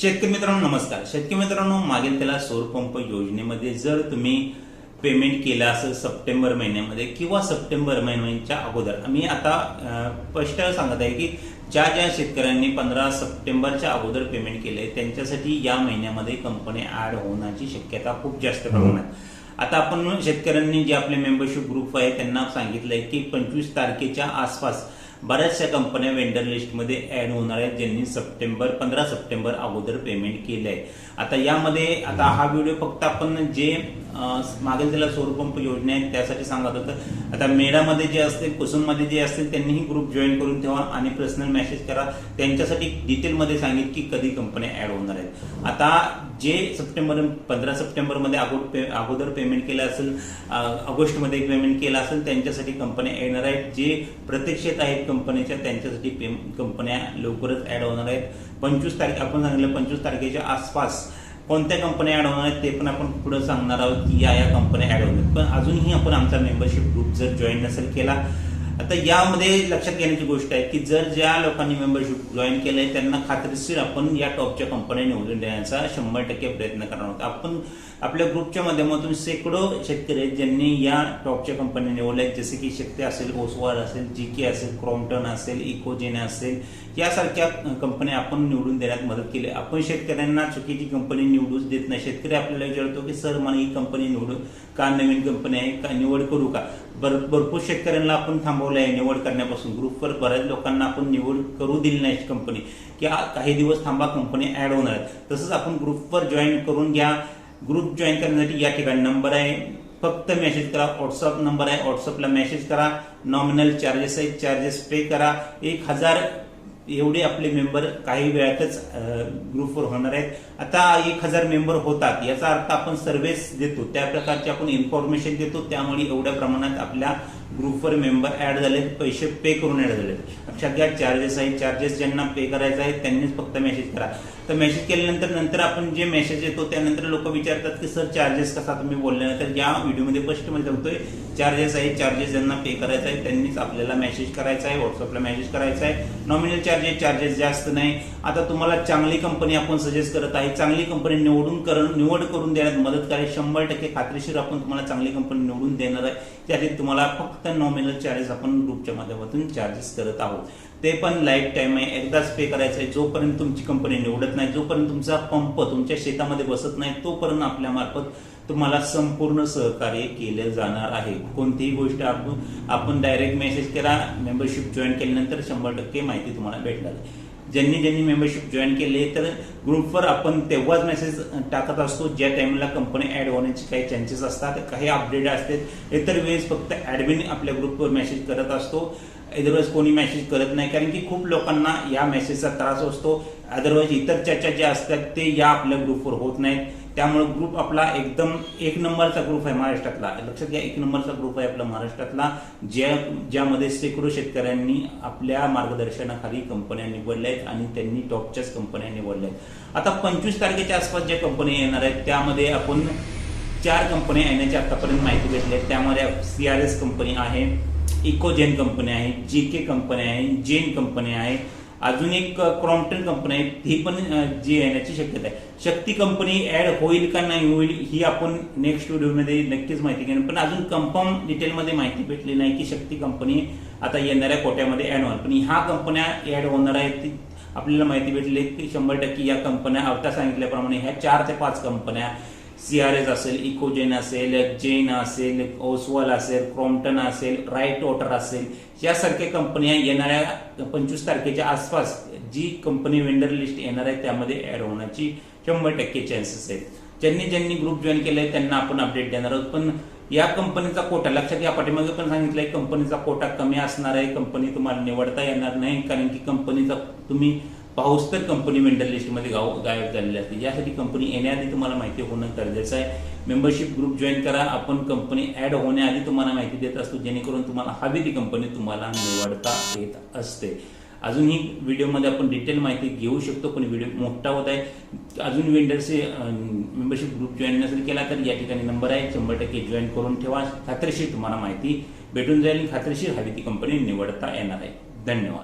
शेतकरी मित्रांनो नमस्कार. शेतकरी मित्रांनो मागील त्याला सौर पंप योजनेमध्ये जर तुम्ही पेमेंट केलं असेल सप्टेंबर महिन्यामध्ये किंवा सप्टेंबर महिन्याच्या अगोदर आम्ही आता स्पष्ट सांगत आहे की ज्या ज्या शेतकऱ्यांनी पंधरा सप्टेंबरच्या अगोदर पेमेंट केले त्यांच्यासाठी या महिन्यामध्ये कंपनी ऍड होण्याची शक्यता खूप जास्त प्रमाणात. आता आपण शेतकऱ्यांनी जे आपले मेंबरशिप ग्रुप आहे त्यांना सांगितलंय की पंचवीस तारखेच्या आसपास बऱ्याचशा कंपन्या वेंडर लिस्टमध्ये ऍड होणार आहेत ज्यांनी सप्टेंबर पंधरा सप्टेंबर अगोदर पेमेंट केलं आहे आता यामध्ये आता हा व्हिडिओ फक्त आपण जे अं, मागील त्याला सौरपंप योजना आहे त्यासाठी सांगत होतं. आता मेडामध्ये जे असतील कुसुममध्ये जे असतील त्यांनीही ग्रुप जॉईन करून ठेवा आणि पर्सनल मेसेज करा. त्यांच्यासाठी डिटेलमध्ये सांगेल की कधी कंपन्या ऍड होणार आहेत. आता जे सप्टेंबर पंधरा सप्टेंबरमध्ये अगोदर पे- अगोदर पेमेंट केलं असेल ऑगस्टमध्ये पेमेंट केलं असेल त्यांच्यासाठी कंपन्या येणार आहेत. जे प्रत्यक्षात आहेत कंपनीच्या त्यांच्यासाठी पे- कंपन्या लवकरच ॲड होणार आहेत. पंचवीस तारीख आपण सांगितलं पंचवीस तारखेच्या आसपास कोणत्या कंपन्या ॲड होणार आहेत ते पण आपण पुढे सांगणार आहोत की या या कंपन्या ॲड होणार पण अजूनही आपण आमचा मेंबरशिप ग्रुप जर जॉईन नसेल केला आता यामध्ये लक्षात घेण्याची गोष्ट आहे की जर ज्या लोकांनी मेंबरशिप जॉईन केलंय त्यांना खात्रीशीर आपण या टॉपच्या कंपन्या निवडून देण्याचा शंभर टक्के प्रयत्न करणार आहोत. आपण आपल्या ग्रुपच्या माध्यमातून शेकडो शेतकरी आहेत ज्यांनी या टॉपच्या कंपन्या निवडल्या आहेत जसे की शक्ती असेल ओसवाल असेल जी के असेल क्रॉम्प्टन असेल इकोजेन असेल यासारख्या कंपन्या आपण निवडून देण्यात मदत केली. आपण शेतकऱ्यांना चुकीची कंपनी निवडूच देत नाही. शेतकरी आपल्याला विचारतो की सर मला ही कंपनी निवडू का? नवीन कंपनी आहे का? निवड करू का? भरपूर शेतकऱ्यांना आपण थांबवलं आहे निवड करण्यापासून ग्रुपवर बऱ्याच लोकांना आपण निवड करू दिली नाही कंपनी की काही दिवस थांबा कंपनी ऍड होणार आहेत. तसंच आपण ग्रुपवर जॉईन करून घ्या. ग्रुप जॉईन करण्यासाठी या ठिकाणी नंबर आहे. फक्त मेसेज करा. व्हॉट्सअप नंबर आहे. व्हॉट्सअपला मेसेज करा. नॉमिनल चार्जेस आहेत. चार्जेस पे करा. एक हजार एवढे आपले मेंबर काही वेळातच ग्रुपवर होणार आहेत. आता एक हजार मेंबर होतात याचा अर्थ आपण सर्व्हिस देतो त्या प्रकारची आपण इन्फॉर्मेशन देतो त्यामुळे एवढ्या प्रमाणात आपल्या ग्रुपवर मेंबर ऍड झाले पैसे पे करून ऍड झाले लक्षात घ्या चार्जेस आहेत चार्जेस ज्यांना पे करायचे आहेत त्यांनीच फक्त मेसेज करा. तर मेसेज केल्यानंतर नंतर आपण जे मेसेज येतो त्यानंतर लोक विचारतात की सर चार्जेस कसा तुम्ही बोलल्यानंतर या व्हिडिओमध्ये स्पष्टमध्ये सांगतोय चार्जेस आहे चार्जेस ज्यांना पे करायचा आहे त्यांनीच आपल्याला मेसेज करायचा आहे व्हॉट्सअपला मेसेज करायचा आहे. नॉमिनल चार्जेस चार्जेस जास्त नाही. आता तुम्हाला चांगली कंपनी आपण सजेस्ट करत आहे चांगली कंपनी निवडून करून निवड करून देण्यात मदत करायची शंभर टक्के खात्रीशीर आपण तुम्हाला चांगली कंपनी निवडून देणार आहे. त्यासाठी तुम्हाला फक्त नॉमिनल चार्जेस आपण ग्रुपच्या माध्यमातून चार्जेस करत आहोत. ते पण लाईफ टाईम आहे. एकदाच पे करायचं आहे. जोपर्यंत तुमची कंपनी निवडत नाही जोपर्यंत तुमचा पंप तुमच्या शेतामध्ये बसत नाही तोपर्यंत आपल्या मार्फत तुम्हाला संपूर्ण सहकार्य केलं जाणार आहे. कोणतीही गोष्ट आपण आपण डायरेक्ट मेसेज करा. मेंबरशिप जॉईन केल्यानंतर शंभर टक्के माहिती तुम्हाला भेटणार आहे. ज्यांनी ज्यांनी मेंबरशिप जॉईन केले तर ग्रुपवर आपण तेव्हाच मेसेज टाकत असतो ज्या टाइमला कंपनी ऍड होण्याचे काही चान्सेस असतात काही अपडेट असतात. इतर वेळेस फक्त ऍडमिन आपल्या ग्रुपवर मेसेज करत असतो. अदरवाईज कोणी मेसेज करत नाही कारण की खूप लोकांना या मेसेजचा त्रास असतो. अदरवाईज इतर चर्चा ज्या असतात ते या आपल्या ग्रुपवर होत नाहीत. त्यामुळे ग्रुप आपला एकदम एक नंबरचा ग्रुप आहे महाराष्ट्रातला. लक्षात घ्या एक नंबरचा ग्रुप आहे आपला महाराष्ट्रातला ज्या ज्यामध्ये शेकडो शेतकऱ्यांनी आपल्या मार्गदर्शनाखाली कंपन्या निवडल्या आहेत आणि त्यांनी टॉपच्याच कंपन्या निवडल्या आहेत. आता पंचवीस तारखेच्या आसपास ज्या कंपन्या येणार आहेत त्यामध्ये आपण चार कंपन्या येण्याची आतापर्यंत माहिती घेतली आहे. त्यामध्ये सी आर एस कंपनी आहे इकोजेन कंपनी आहे जी के कंपनी आहे जेन कंपनी आहे अजून एक क्रॉम्प्टन कंपनी आहे. ही पण जी येण्याची शक्यता आहे. शक्ती कंपनी ऍड होईल का नाही होईल ही आपण नेक्स्ट व्हिडिओमध्ये नक्कीच माहिती घेणार. पण अजून कन्फर्म डिटेलमध्ये माहिती भेटली नाही की शक्ती कंपनी आता येणाऱ्या कोट्यामध्ये ऍड होणार. पण ह्या कंपन्या ऍड होणार आहेत आपल्याला माहिती भेटली की शंभर टक्के या कंपन्या आता सांगितल्याप्रमाणे ह्या चार ते पाच कंपन्या सी आर एस असेल इकोजेन असेल जेन असेल ओसवाल असेल क्रॉम्प्टन असेल राईट वॉटर असेल यासारख्या कंपन्या येणाऱ्या पंचवीस तारखेच्या आसपास जी कंपनी वेंडर लिस्ट येणार आहे त्यामध्ये ऍड होण्याची शंभर टक्के चान्सेस आहेत. ज्यांनी ज्यांनी ग्रुप जॉईन केलाय त्यांना आपण अपडेट देणार आहोत. पण या कंपनीचा कोटा लक्षात या पाठीमागे पण सांगितलंय कंपनीचा कोटा कमी असणार आहे कंपनी तुम्हाला निवडता येणार नाही कारण की कंपनीचा तुम्ही पाऊस तर कंपनी मेंटल लिस्टमध्ये गाव गायब झालेली असते. यासाठी कंपनी येण्याआधी तुम्हाला माहिती होणं गरजेचं आहे. मेंबरशिप ग्रुप जॉईन करा. आपण कंपनी ॲड होण्याआधी तुम्हाला माहिती देत असतो जेणेकरून तुम्हाला हवी ती कंपनी तुम्हाला निवडता येत असते. अजूनही व्हिडिओमध्ये आपण डिटेल माहिती घेऊ शकतो पण व्हिडिओ मोठा होत आहे. अजून वेंडरचे मेंबरशिप ग्रुप जॉईन नसेल केला तर या ठिकाणी नंबर आहे. शंभर टक्के जॉईन करून ठेवा. खात्रीशीर तुम्हाला माहिती भेटून जाईल आणि खात्रीशीर हवी ती कंपनी निवडता येणार आहे. धन्यवाद.